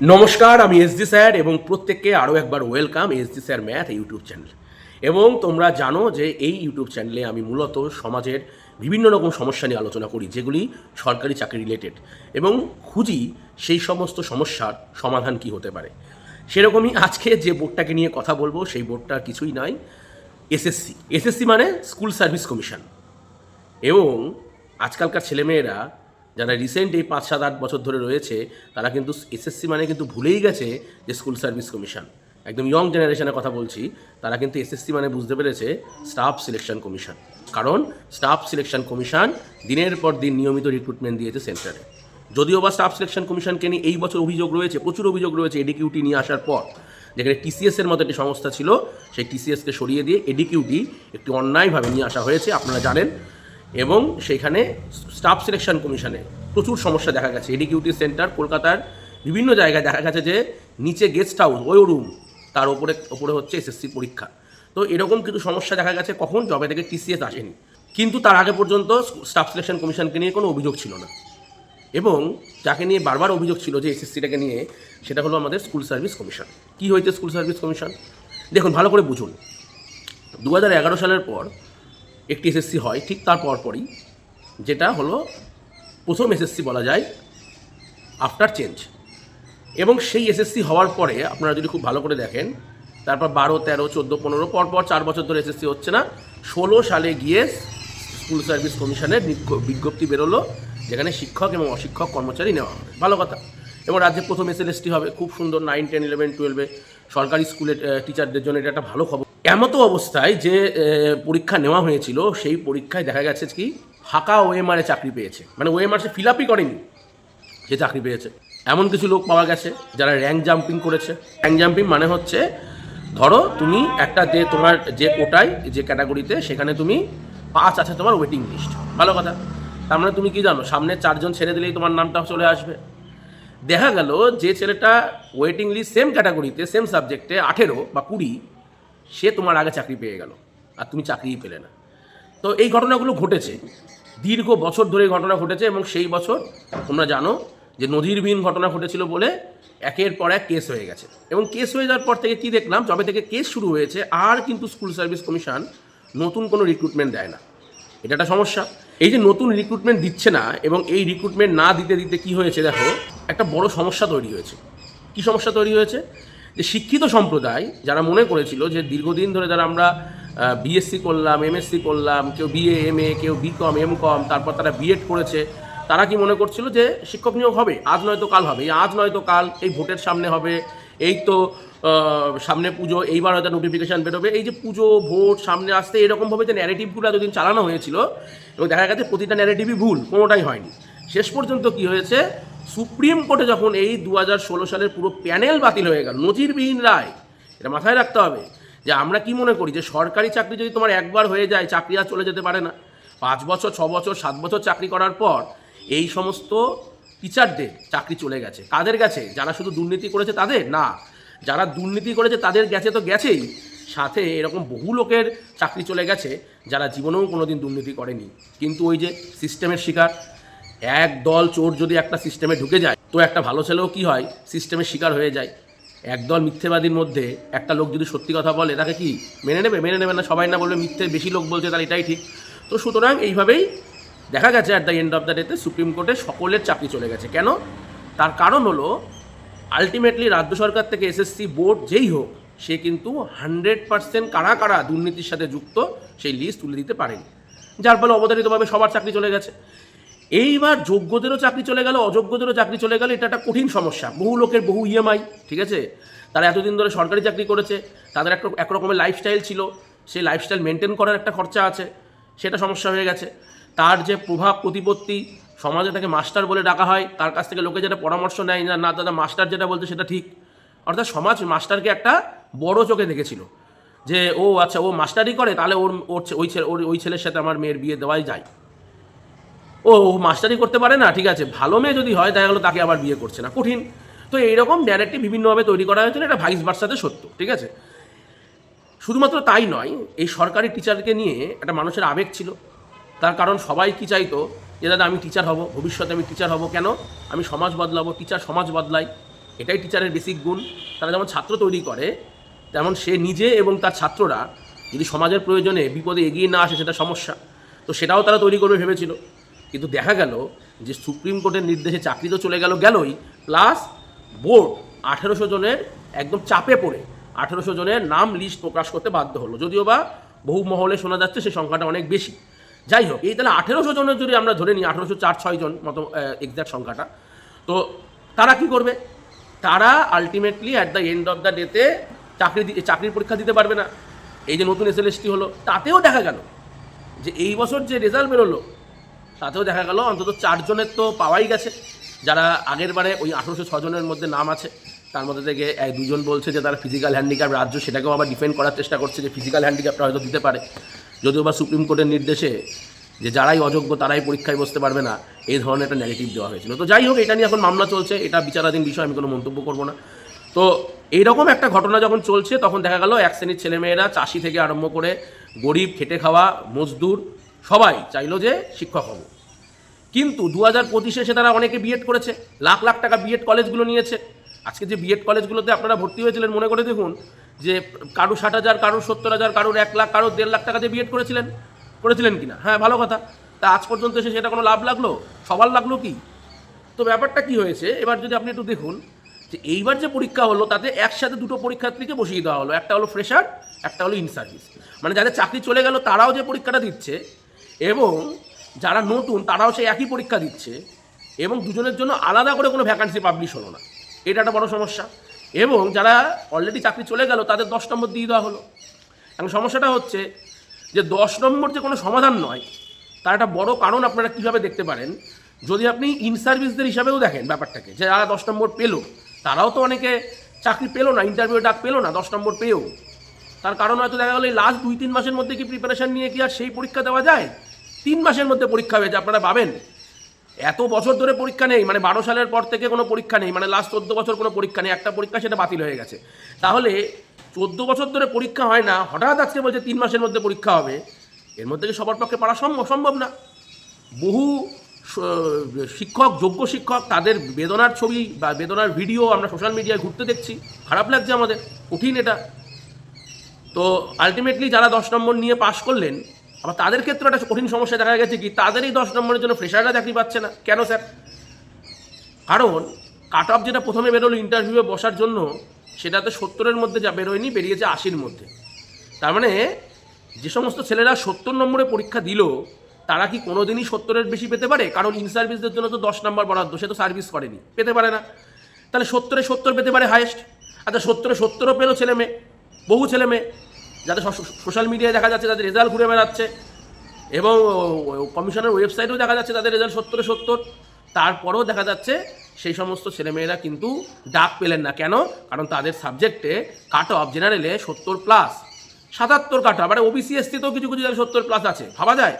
নমস্কার, আমি S D sir এবং প্রত্যেককে আরও একবার welcome S D sir math YouTube channel. এবং তোমরা জানো যে এই ইউটিউব চ্যানেলে আমি মূলত সমাজের বিভিন্ন রকম সমস্যা নিয়ে আলোচনা করি, যেগুলি সরকারি চাকরি রিলেটেড এবং খুঁজি সেই সমস্ত সমস্যার সমাধান কি হতে পারে। সেরকমই আজকে যে বোর্ডটাকে নিয়ে কথা বলব, সেই বোর্ডটা কিছুই নয় এসএসসি এসএসসি মানে স্কুল সার্ভিস কমিশন এবং আজকালকার ছেলেমেয়েরা যারা রিসেন্ট এই পাঁচ, সাত, আট বছর ধরে রয়েছে, তারা কিন্তু এসএসসি মানে কিন্তু ভুলেই গেছে যে স্কুল সার্ভিস কমিশন একদম ইয়ং জেনারেশনের কথা বলছি, তারা কিন্তু এসএসসি মানে বুঝতে পেরেছে স্টাফ সিলেকশন কমিশন কারণ স্টাফ সিলেকশন কমিশন দিনের পর দিন নিয়মিত রিক্রুটমেন্ট দিয়েছে সেন্টারে যদিও বা স্টাফ সিলেকশন কমিশনকে নিয়ে এই বছর অভিযোগ রয়েছে, প্রচুর অভিযোগ রয়েছে এডিকিউটি নিয়ে আসার পর, যেখানে টিসিএসের মতো একটি সংস্থা ছিল, সেই টিসিএসকে সরিয়ে দিয়ে এডিকিউটি একটি অন্যায়ভাবে নিয়ে আসা হয়েছে। আপনারা জানেন এবং সেইখানে স্টাফ সিলেকশন কমিশনে প্রচুর সমস্যা দেখা গেছে। এডিকিউটি সেন্টার, কলকাতার বিভিন্ন জায়গায় দেখা গেছে যে নিচে গেস্ট হাউস ওই রুম তার ওপরে ওপরে হচ্ছে এসএসসি পরীক্ষা। তো এরকম কিছু সমস্যা দেখা গেছে কখন? জবে থেকে টিসিএস আসেনি। কিন্তু তার আগে পর্যন্ত স্টাফ সিলেকশন কমিশনকে নিয়ে কোনো অভিযোগ ছিল না। এবং যাকে নিয়ে বারবার অভিযোগ ছিল যে এসএসসিটাকে নিয়ে, সেটা হলো আমাদের স্কুল সার্ভিস কমিশন। কী হয়েছে স্কুল সার্ভিস কমিশন? দেখুন, ভালো করে বুঝুন। দু সালের পর একটি এসএসসি হয় ঠিক তার পরপরই, যেটা হলো প্রথম এসএসসি বলা যায় আফটার চেঞ্জ এবং সেই এসএসসি হওয়ার পরে আপনারা যদি খুব ভালো করে দেখেন, তারপর বারো, তেরো, চোদ্দ, পনেরো পর পর চার বছর ধরে এসএসসি হচ্ছে না, ষোলো সালে গিয়ে স্কুল সার্ভিস কমিশনের বিজ্ঞ- বিজ্ঞপ্তি বেরোলো, যেখানে শিক্ষক এবং অশিক্ষক কর্মচারী নেওয়া হবে। ভালো কথা। এবং রাজ্যে প্রথম এসএলএসটি হবে, খুব সুন্দর নাইন টেন ইলেভেন টুয়েলভে সরকারি স্কুলের টিচারদের জন্য এটা একটা ভালো খবর। এমতো অবস্থায় যে পরীক্ষা নেওয়া হয়েছিল, সেই পরীক্ষায় দেখা গেছে কি ফাঁকা ওএমআরে চাকরি পেয়েছে। মানে ওএমআর সে ফিল আপই করেনি, সে চাকরি পেয়েছে। এমন কিছু লোক পাওয়া গেছে যারা র্যাঙ্ক জাম্পিং করেছে। র্যাঙ্ক জাম্পিং মানে হচ্ছে, ধরো তুমি একটা যে তোমার যে কোটায়, যে ক্যাটাগরিতে সেখানে তুমি পাঁচ আছে তোমার ওয়েটিং লিস্ট ভালো কথা। তার মানে তুমি কি জানো, সামনে চারজন ছেড়ে দিলেই তোমার নামটা চলে আসবে। দেখা গেল যে ছেলেটা ওয়েটিং লিস্ট সেম ক্যাটাগরিতে সেম সাবজেক্টে আঠেরো বা কুড়ি সে তোমার আগে চাকরি পেয়ে গেল, আর তুমি চাকরিই পেলে না। তো এই ঘটনাগুলো ঘটেছে। দীর্ঘ বছর ধরে ঘটনা ঘটেছে এবং সেই বছর তোমরা জানো যে নদীরবিহীন ঘটনা ঘটেছিল বলে একের পর এক কেস হয়ে গেছে। এবং কেস হয়ে যাওয়ার পর থেকে কি দেখলাম, যবে থেকে কেস শুরু হয়েছে, আর কিন্তু স্কুল সার্ভিস কমিশন নতুন কোনো রিক্রুটমেন্ট দেয় না। এটা একটা সমস্যা। এই যে নতুন রিক্রুটমেন্ট দিচ্ছে না এবং এই রিক্রুটমেন্ট না দিতে দিতে কি হয়েছে দেখো, একটা বড় সমস্যা তৈরি হয়েছে। কি সমস্যা তৈরি হয়েছে? যে শিক্ষিত সম্প্রদায় যারা মনে করেছিল যে দীর্ঘদিন ধরে যারা আমরা বিএসসি করলাম এমএসসি করলাম, কেউ বিএ এম এ কেউ বিকম এম কম তারপর তারা বিএড করেছে, তারা কি মনে করছিল যে শিক্ষক নিয়োগ হবে? আজ নয়তো কাল হবে। আজ নয়তো কাল, এই ভোটের সামনে হবে, এই তো সামনে পুজো, এইবার হয়তো নোটিফিকেশান বেরোবে। এই যে পুজো, ভোট, সামনে আসতে এরকমভাবে যে ন্যারেটিভগুলো এতদিন চালানো হয়েছিল, এবং দেখা গেছে প্রতিটা ন্যারেটিভই ভুল, কোনোটাই হয়নি। শেষ পর্যন্ত কি হয়েছে? সুপ্রিম কোর্টে যখন এই দু সালের পুরো প্যানেল বাতিল হয়ে গেল, নজিরবিহীন রায়, এটা মাথায় রাখতে হবে যে আমরা কি মনে করি যে সরকারি চাকরি যদি তোমার একবার হয়ে যায়, চাকরি আর চলে যেতে পারে না। পাঁচ বছর, ছ বছর, সাত বছর চাকরি করার পর এই সমস্ত টিচারদের চাকরি চলে গেছে। কাদের গেছে? যারা শুধু দুর্নীতি করেছে তাদের? না, যারা দুর্নীতি করেছে তাদের গেছে তো গেছেই। সাথে এরকম বহু লোকের চাকরি চলে গেছে যারা জীবনেও কোনোদিন দুর্নীতি করেনি। কিন্তু ওই যে সিস্টেমের শিকার এক দল চোর যদি একটা সিস্টেমে ঢুকে যায়, তো একটা ভালো ছেলেও কি হয়? সিস্টেমের শিকার হয়ে যায়। একদল মিথ্যেবাদীর মধ্যে একটা লোক যদি সত্যি কথা বলে, তাকে কি মেনে নেবে? মেনে নেবে না, সবাই না বলবে মিথ্যে, বেশি লোক বলছে, তাহলে এটাই ঠিক। তো সুতরাং এইভাবেই দেখা গেছে at the end of the ডেতে সুপ্রিম কোর্টে সকলের চাকরি চলে গেছে। কেন? তার কারণ হলো আলটিমেটলি রাজ্য সরকার থেকে এসএসসি বোর্ড যেই হোক, সে কিন্তু হান্ড্রেড পার্সেন্ট কারা কারা দুর্নীতির সাথে যুক্ত, সেই লিস্ট তুলে দিতে পারেনি। যার ফলে অবধারিতভাবে সবার চাকরি চলে গেছে। এইবার যোগ্যদেরও চাকরি চলে গেল, অযোগ্যদেরও চাকরি চলে গেল, এটা একটা কঠিন সমস্যা। বহু লোকের বহু ইএমআই ঠিক আছে? তারা এতদিন ধরে সরকারি চাকরি করেছে, তাদের একটা একরকমের লাইফস্টাইল ছিল, সেই লাইফস্টাইল মেনটেন করার একটা খরচা আছে, সেটা সমস্যা হয়ে গেছে। তার যে প্রভাব প্রতিপত্তি, সমাজে তাকে মাস্টার বলে ডাকা হয়, তার কাছ থেকে লোকে যেটা পরামর্শ নেয় না না দাদা মাস্টার যেটা বলছে সেটা ঠিক। অর্থাৎ সমাজ মাস্টারকে একটা বড় চোখে দেখেছিল যে, ও আচ্ছা ও মাস্টারই করে, তাহলে ওর ওর, ওই ছেলে, ওর, ওই ছেলের সাথে আমার মেয়ের বিয়ে দেওয়াই যায়। ও মাস্টারি করতে পারে না, ঠিক আছে, ভালো মেয়ে যদি হয় দেখা গেলো তাকে আবার বিয়ে করছে না, কঠিন। তো এইরকম ন্যারেটিভ বিভিন্নভাবে তৈরি করা হয়েছিল, এটা ভাইস ভার্সাতে সত্য, ঠিক আছে? শুধুমাত্র তাই নয়, এই সরকারি টিচারকে নিয়ে একটা মানুষের আবেগ ছিল। তার কারণ সবাই কি চাইতো যে, দাদা, আমি টিচার হব, ভবিষ্যতে আমি টিচার হব কেন? আমি সমাজ বদলাবো টিচার সমাজ বদলাই। এটাই টিচারের বেসিক গুণ। তারা যেমন ছাত্র তৈরি করে, তেমন সে নিজে এবং তার ছাত্ররা যদি সমাজের প্রয়োজনে বিপদে এগিয়ে না আসে, সেটা সমস্যা। তো সেটাও তারা তৈরি করবে ভেবেছিল। কিন্তু দেখা গেল যে সুপ্রিম কোর্টের নির্দেশে চাকরি তো চলে গেল গেলই প্লাস বোর্ড আঠেরোশো জনের একদম চাপে পড়ে আঠেরোশো জনের নাম লিস্ট প্রকাশ করতে বাধ্য হলো। যদিও বা বহু মহলে শোনা যাচ্ছে সেই সংখ্যাটা অনেক বেশি। যাই হোক, এই তাহলে আঠেরোশো জনের যদি আমরা ধরে নিই, আঠেরোশো চার ছয় জন মতো এক্সাক্ট সংখ্যাটা, তো তারা কি করবে? তারা ultimately at the end of the ডেতে চাকরি চাকরির পরীক্ষা দিতে পারবে না। এই যে নতুন এসএলএসটি হলো, তাতেও দেখা গেল যে এই বছর যে রেজাল্ট বেরোলো তাতেও দেখা গেল অন্তত চারজনের তো পাওয়াই গেছে। যারা আগের বারে ওই আঠেরোশো ছজনের মধ্যে নাম আছে, তার মধ্যে থেকে দুজন বলছে যে তারা ফিজিক্যাল হ্যান্ডিক্যাপ রাজ্য সেটাকেও আবার ডিফেন্ড করার চেষ্টা করছে যে ফিজিক্যাল হ্যান্ডিক্যাপটা হয়তো দিতে পারে। যদিও বা সুপ্রিম কোর্টের নির্দেশে যে যারাই অযোগ্য তারাই পরীক্ষায় বসতে পারবে না এই ধরনের একটা নেগেটিভ দেওয়া হয়েছিল। তো যাই হোক, এটা নিয়ে এখন মামলা চলছে, এটা বিচারাধীন বিষয়, আমি কোনো মন্তব্য করব না। তো এইরকম একটা ঘটনা যখন চলছে, তখন দেখা গেল এক শ্রেণির ছেলেমেয়েরা চাষি থেকে আরম্ভ করে গরিব, খেটে খাওয়া, মজদুর সবাই চাইলো যে শিক্ষক হব। কিন্তু দু হাজার পঁচিশে এসে তারা অনেকে বিএড করেছে, লাখ লাখ টাকা বিএড কলেজগুলো নিয়েছে। আজকে যে বিএড কলেজগুলোতে আপনারা ভর্তি হয়েছিলেন, মনে করে দেখুন যে কারও ষাট হাজার কারোর সত্তর হাজার, কারোর এক লাখ, কারোর দেড় লাখ টাকা দিয়ে বিএড করেছিলেন করেছিলেন কিনা? হ্যাঁ ভালো কথা। তা আজ পর্যন্ত এসে সেটা কোনো লাভ লাগল? সবার লাগল কি? তো ব্যাপারটা কি হয়েছে? এবার যদি আপনি একটু দেখুন যে এইবার যে পরীক্ষা হলো, তাতে একসাথে দুটো পরীক্ষার্থীকে বসিয়ে দেওয়া হলো। একটা হলো ফ্রেশার একটা হলো ইন সার্ভিস মানে যাদের চাকরি চলে গেল, তারাও যে পরীক্ষাটা দিচ্ছে এবং যারা নতুন, তারাও সেই একই পরীক্ষা দিচ্ছে এবং দুজনের জন্য আলাদা করে কোনো ভ্যাকান্সি পাবলিশ হলো না। এটা একটা বড় সমস্যা। এবং যারা অলরেডি চাকরি চলে গেল, তাদের দশ নম্বর দিয়ে দেওয়া হলো। এখন সমস্যাটা হচ্ছে যে দশ নম্বর যে কোনো সমাধান নয়, তার একটা বড় কারণ আপনারা কীভাবে দেখতে পারেন? যদি আপনি ইন সার্ভিসদের হিসাবেও দেখেন ব্যাপারটাকে, যে যারা দশ নম্বর পেল, তারাও তো অনেকে চাকরি পেল না ইন্টারভিউ ডাক পেল না, দশ নম্বর পেয়েও। তার কারণ হয়তো দেখা গেলো এই লাস্ট দুই তিন মাসের মধ্যে কি প্রিপারেশান নিয়ে কি আর সেই পরীক্ষা দেওয়া যায়? তিন মাসের মধ্যে পরীক্ষা হয়েছে, আপনারা পাবেন। এত বছর ধরে পরীক্ষা নেই মানে বারো সালের পর থেকে কোনো পরীক্ষা নেই মানে লাস্ট চোদ্দ বছর কোনো পরীক্ষা নেই, একটা পরীক্ষা সেটা বাতিল হয়ে গেছে। তাহলে চোদ্দ বছর ধরে পরীক্ষা হয় না, হঠাৎ আজকে বলছে তিন মাসের মধ্যে পরীক্ষা হবে, এর মধ্যে কি সবার পক্ষে পারা সম্ভব? সম্ভব না। বহু শিক্ষক, যোগ্য শিক্ষক, তাদের বেদনার ছবি বা বেদনার ভিডিও আমরা সোশ্যাল মিডিয়ায় ঘুরতে দেখছি, খারাপ লাগছে আমাদের, কঠিন এটা। তো আলটিমেটলি যারা দশ নম্বর নিয়ে পাশ করলেন আবার তাদের ক্ষেত্রে একটা কঠিন সমস্যা দেখা গেছে কি, তাদেরই দশ নম্বরের জন্য ফ্রেশাররা চাকরি পাচ্ছে না। কেন স্যার কারণ কাট অফ যেটা প্রথমে বেরোলো ইন্টারভিউয়ে বসার জন্য সেটাতে সত্তরের মধ্যে যা বেরোয়নি, বেরিয়েছে আশির মধ্যে। তার মানে যে সমস্ত ছেলেরা সত্তর নম্বরে পরীক্ষা দিল, তারা কি কোনোদিনই সত্তরের বেশি পেতে পারে? কারণ ইন সার্ভিসদের জন্য তো দশ নম্বর বরাদ্দ, সে তো সার্ভিস করেনি, পেতে পারে না। তাহলে সত্তরে সত্তর পেতে পারে হায়েস্ট আচ্ছা সত্তরে সত্তরও পেল ছেলে মেয়ে বহু ছেলে মেয়ে যাদের সোশ্যাল মিডিয়ায় দেখা যাচ্ছে তাদের রেজাল্ট ঘুরে বেড়াচ্ছে, এবং কমিশনের ওয়েবসাইটেও দেখা যাচ্ছে তাদের রেজাল্ট সত্তরে সত্তর। তারপরেও দেখা যাচ্ছে সেই সমস্ত ছেলেমেয়েরা কিন্তু ডাক পেলেন না। কেন? কারণ তাদের সাবজেক্টে কাট অফ জেনারেলে সত্তর প্লাস সাতাত্তর কাট অফ। মানে ওবিসি এসটিতেও কিছু কিছু জায়গায় সত্তর প্লাস আছে। ভাবা যায়?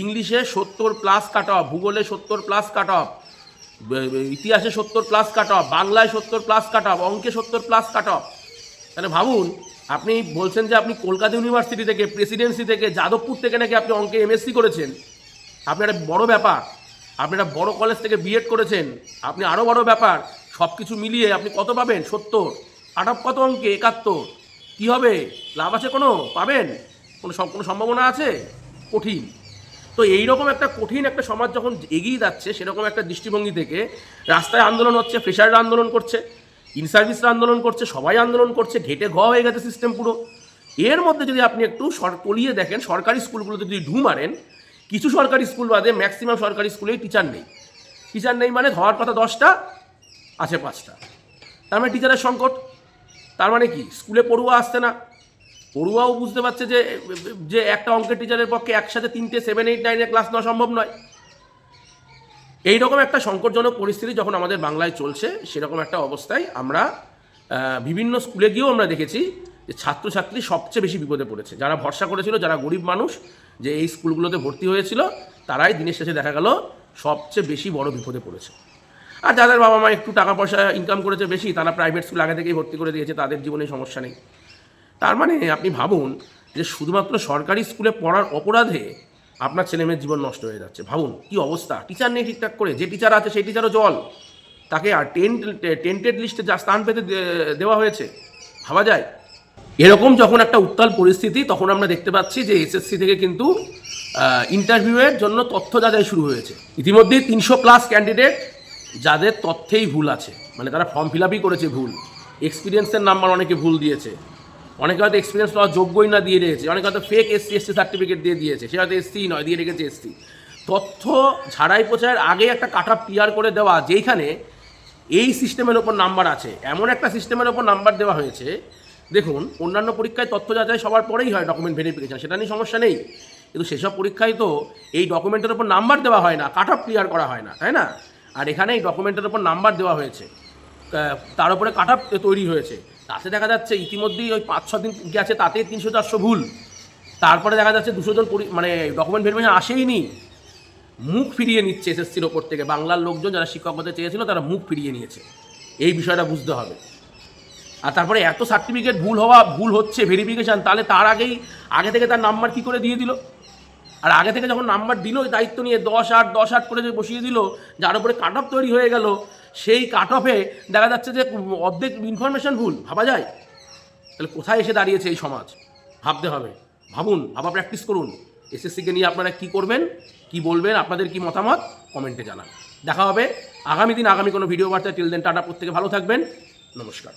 ইংলিশে সত্তর প্লাস কাট অফ, ভূগোলে সত্তর প্লাস কাট অফ ইতিহাসে সত্তর প্লাস কাট অফ, বাংলায় সত্তর প্লাস কাট অফ, অঙ্কে সত্তর প্লাস কাট অফ। তাহলে ভাবুন আপনি বলছেন যে আপনি কলকাতা ইউনিভার্সিটি থেকে, প্রেসিডেন্সি থেকে, যাদবপুর থেকে নাকি আপনি অঙ্কে এমএসসি করেছেন। আপনি একটা বড় ব্যাপার। আপনি একটা বড় কলেজ থেকে বিএড করেছেন। আপনি আরও বড় ব্যাপার। সব কিছু মিলিয়ে আপনি কত পাবেন? সত্তর। অফ কত অঙ্কে? একাত্তর। কী হবে? লাভ আছে কোনো? পাবেন? কোনো সম- কোনো সম্ভাবনা আছে? কঠিন। তো এইরকম একটা কঠিন একটা সমাজ যখন এগিয়ে যাচ্ছে, সেরকম একটা দৃষ্টিভঙ্গি থেকে রাস্তায় আন্দোলন হচ্ছে ফ্রেশাররা আন্দোলন করছে। ইন সার্ভিসরা আন্দোলন করছে, সবাই আন্দোলন করছে, ঘেটে ঘ হয়ে গেছে সিস্টেম পুরো। এর মধ্যে যদি আপনি একটু তলিয়ে দেখেন, সরকারি স্কুলগুলোতে যদি ঢু মারেন, কিছু সরকারি স্কুল বাদে ম্যাক্সিমাম সরকারি স্কুলেই টিচার নেই। টিচার নেই মানে হওয়ার কথা দশটা, আছে পাঁচটা। তার মানে টিচারের সংকট। তার মানে কি? স্কুলে পড়ুয়া আসছে না। পড়ুয়াও বুঝতে পারছে যে যে একটা অঙ্কের টিচারের পক্ষে একসাথে তিনটে সেভেন এইট নাইনে ক্লাস নেওয়া সম্ভব নয়। এইরকম একটা সংকটজনক পরিস্থিতি যখন আমাদের বাংলায় চলছে, সেরকম একটা অবস্থায় আমরা বিভিন্ন স্কুলে গিয়েও আমরা দেখেছি যে ছাত্রছাত্রী সবচেয়ে বেশি বিপদে পড়েছে। যারা ভরসা করেছিল, যারা গরিব মানুষ যে এই স্কুলগুলোতে ভর্তি হয়েছিল, তারাই দিনের শেষে দেখা গেল সবচেয়ে বেশি বড় বিপদে পড়েছে। আর যাদের বাবা মা একটু টাকা পয়সা ইনকাম করেছে বেশি, তারা প্রাইভেট স্কুল আগে থেকেই ভর্তি করে দিয়েছে, তাদের জীবনে সমস্যা নেই। তার মানে আপনি ভাবুন যে শুধুমাত্র সরকারি স্কুলে পড়ার অপরাধে আপনার ছেলেমেয়ের জীবন নষ্ট হয়ে যাচ্ছে। ভাবুন, কি অবস্থা? টিচার নেই ঠিকঠাক করে, যে টিচার আছে সেই টিচারও জল। তাকে আর টেন্ট টেন্টেড লিস্টে যা স্থান পেতে দেওয়া হয়েছে, ভাবা যায়? এরকম যখন একটা উত্তাল পরিস্থিতি, তখন আমরা দেখতে পাচ্ছি যে এসএসসি থেকে কিন্তু ইন্টারভিউয়ের জন্য তথ্য যাচাই শুরু হয়েছে। ইতিমধ্যেই তিনশো প্লাস ক্যান্ডিডেট যাদের তথ্যেই ভুল আছে। মানে তারা ফর্ম ফিল আপই করেছে ভুল। এক্সপিরিয়েন্সের নাম্বার অনেকে ভুল দিয়েছে। অনেকে হয়তো এক্সপিরিয়েন্স পাওয়ার যোগ্যই না দিয়ে দিয়েছে অনেকে হয়তো ফেক এসসি এসসি সার্টিফিকেট দিয়ে দিয়েছে, সে হয়তো এসসি নয়, দিয়ে রেখেছে এসসি তথ্য ঝাড়াই পোছায়ের আগে একটা কাট আপ ক্লিয়ার করে দেওয়া, যেইখানে এই সিস্টেমের ওপর নাম্বার আছে। এমন একটা সিস্টেমের ওপর নাম্বার দেওয়া হয়েছে, দেখুন, অন্যান্য পরীক্ষায় তথ্য যাচাই সবার পরেই হয় ডকুমেন্ট ভেরিফিকেশন সেটা নিয়ে সমস্যা নেই। কিন্তু সেসব পরীক্ষায় তো এই ডকুমেন্টের ওপর নাম্বার দেওয়া হয় না কাট অফ ক্লিয়ার করা হয় না, তাই না? আর এখানে এই ডকুমেন্টের ওপর নাম্বার দেওয়া হয়েছে। তার উপরে কাট অফ তৈরি হয়েছে। তাতে দেখা যাচ্ছে ইতিমধ্যেই ওই পাঁচ ছ দিন গেছে, তাতেই তিনশো চারশো ভুল। তারপরে দেখা যাচ্ছে দুশো জন মানে ডকুমেন্ট ভেরিফিকেশন আসেই নি মুখ ফিরিয়ে নিচ্ছে এসএসসির ওপর থেকে। বাংলার লোকজন যারা শিক্ষক হতে চেয়েছিল, তারা মুখ ফিরিয়ে নিয়েছে। এই বিষয়টা বুঝতে হবে। আর তারপরে এত সার্টিফিকেট ভুল হওয়া, ভুল হচ্ছে ভেরিফিকেশান তাহলে তার আগেই, আগে থেকে তার নাম্বার কী করে দিয়ে দিল? আর আগে থেকে যখন নাম্বার দিল, ওই দায়িত্ব নিয়ে দশ আট দশ আট করে বসিয়ে দিল, যার উপরে কাট অফ তৈরি হয়ে গেল সেই কাট অফে দেখা যাচ্ছে যে অর্ধেক ইনফরমেশন ভুল, ভাবা যায়? তাহলে কোথায় এসে দাঁড়িয়েছে এই সমাজ? ভাবতে হবে। ভাবুন, ভাবা প্র্যাকটিস করুন। এসএসসিকে নিয়ে আপনারা কি করবেন, কি বলবেন, আপনাদের কি মতামত? কমেন্টে জানান। দেখা হবে আগামী দিন, আগামী কোনো ভিডিও বার্তায়। টিল দেন টাটা, প্রত্যেকে ভালো থাকবেন। নমস্কার।